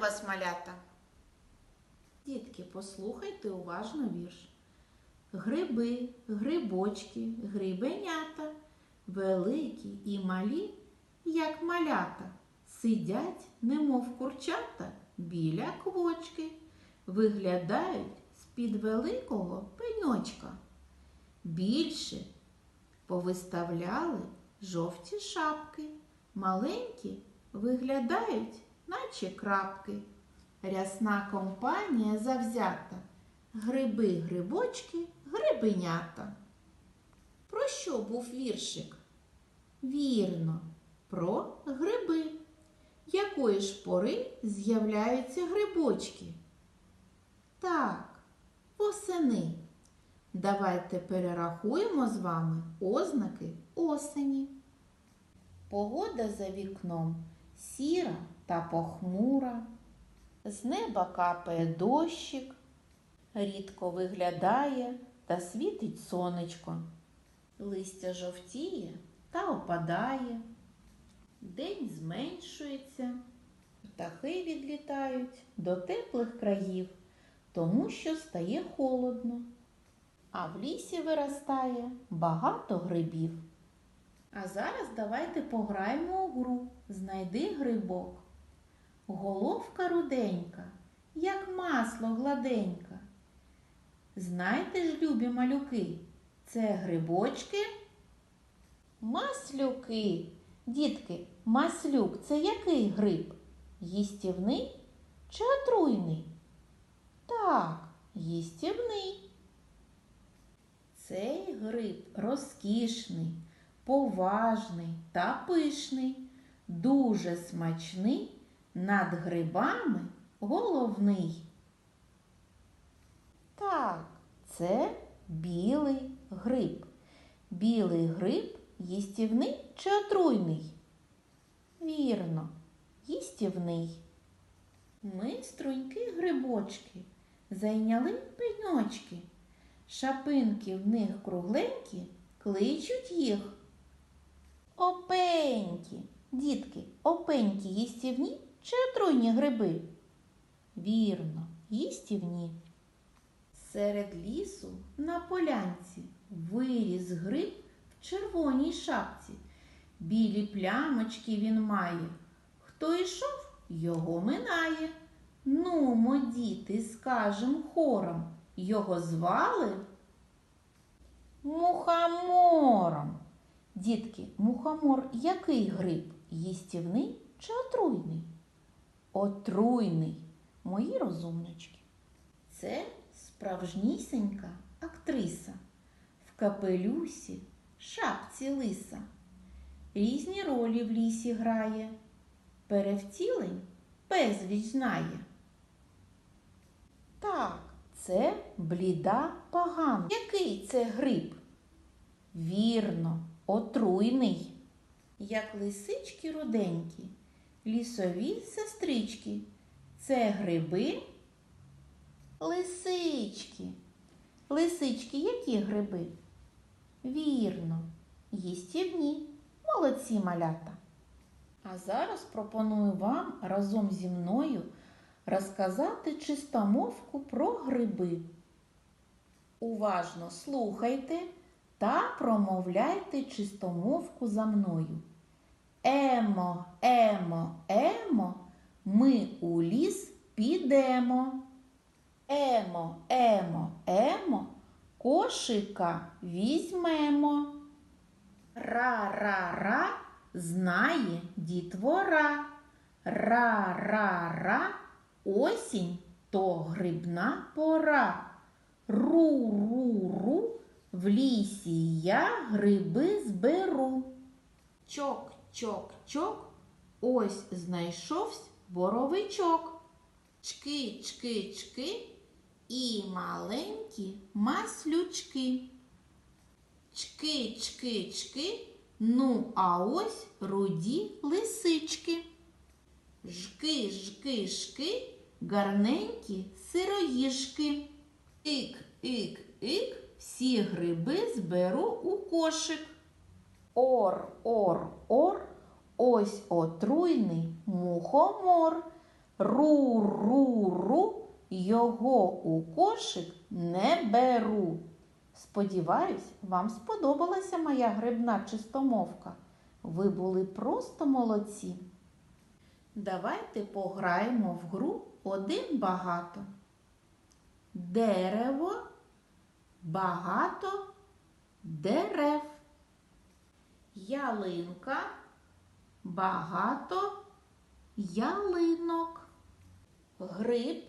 Вас, малята! Дітки, послухайте уважно вірш. Гриби, грибочки, грибенята, великі і малі, як малята, сидять, немов курчата, біля квочки, виглядають з-під великого пеньочка. Більше повиставляли жовті шапки, маленькі виглядають, наче крапки. Рясна компанія завзята. Гриби, грибочки, грибенята. Про що був віршик? Вірно, про гриби. Якої ж пори з'являються грибочки? Так, восени. Давайте перерахуємо з вами ознаки осені. Погода за вікном сіра та похмура. З неба капає дощик, рідко виглядає та світить сонечко. Листя жовтіє та опадає, день зменшується, птахи відлітають до теплих країв, тому що стає холодно, а в лісі виростає багато грибів. А зараз давайте пограємо у гру Знайди грибок. Головка руденька, як масло гладенька. Знайте ж, любі малюки, це грибочки? Маслюки. Дітки, маслюк це який гриб? Їстівний чи отруйний? Так, їстівний. Цей гриб розкішний, поважний та пишний, дуже смачний, над грибами головний. Так, це білий гриб. Білий гриб їстівний чи отруйний? Вірно, їстівний. Ми струньки грибочки, зайняли пеньочки. Шапинки в них кругленькі, кличуть їх. Опенькі. Дітки, опенькі їстівні чи отруйні гриби? Вірно, їстівні. Серед лісу на полянці виріс гриб в червоній шапці. Білі плямочки він має. Хто йшов, його минає. Нумо, діти, скажем хором, його звали мухомором. Дітки, мухомор який гриб? Їстівний чи отруйний? Отруйний, мої розумнички. Це справжнісінька актриса в капелюсі, шапці лиса. Різні ролі в лісі грає, перевтілень безліч знає. Так, це бліда погана. Який це гриб? Вірно, отруйний. Як лисички руденькі, лісові сестрички. Це гриби? Лисички. Лисички які гриби? Вірно, їстівні. Молодці малята. А зараз пропоную вам разом зі мною розказати чистомовку про гриби. Уважно слухайте та промовляйте чистомовку за мною. Емо, емо, емо, ми у ліс підемо. Емо, емо, емо, кошика візьмемо. Ра-ра-ра знає дітвора. Ра-ра-ра осінь то грибна пора. Ру-ру-ру в лісі я гриби зберу. Чок-чок-чок, ось знайшовсь боровичок. Чки-чки-чки і маленькі маслючки. Чки-чки-чки, ну а ось руді лисички. Жки, жки, жки, гарненькі сироїжки. Ік, ік, ік, всі гриби зберу у кошик. Ор, ор, ор, ось отруйний мухомор. Ру-ру-ру, його у кошик не беру. Сподіваюсь, вам сподобалася моя грибна чистомовка. Ви були просто молодці. Давайте пограємо в гру один багато. Дерево, багато дерев. Ялинка, багато ялинок. Гриб,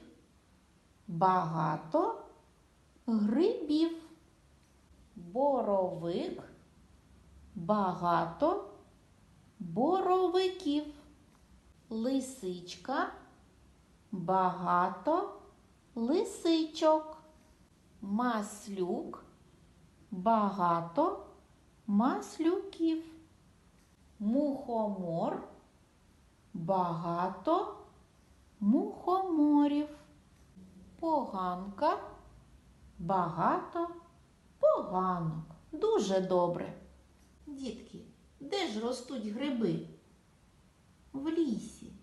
багато грибів. Боровик, багато боровиків. Лисичка, багато лисичок. Маслюк, багато маслюків. Мухомор, багато мухоморів. Поганка, багато поганок. Дуже добре. Дітки, де ж ростуть гриби? В лісі.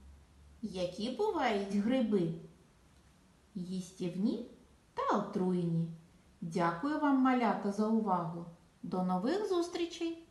Які бувають гриби? Їстівні та отруйні. Дякую вам, малята, за увагу. До нових зустрічей!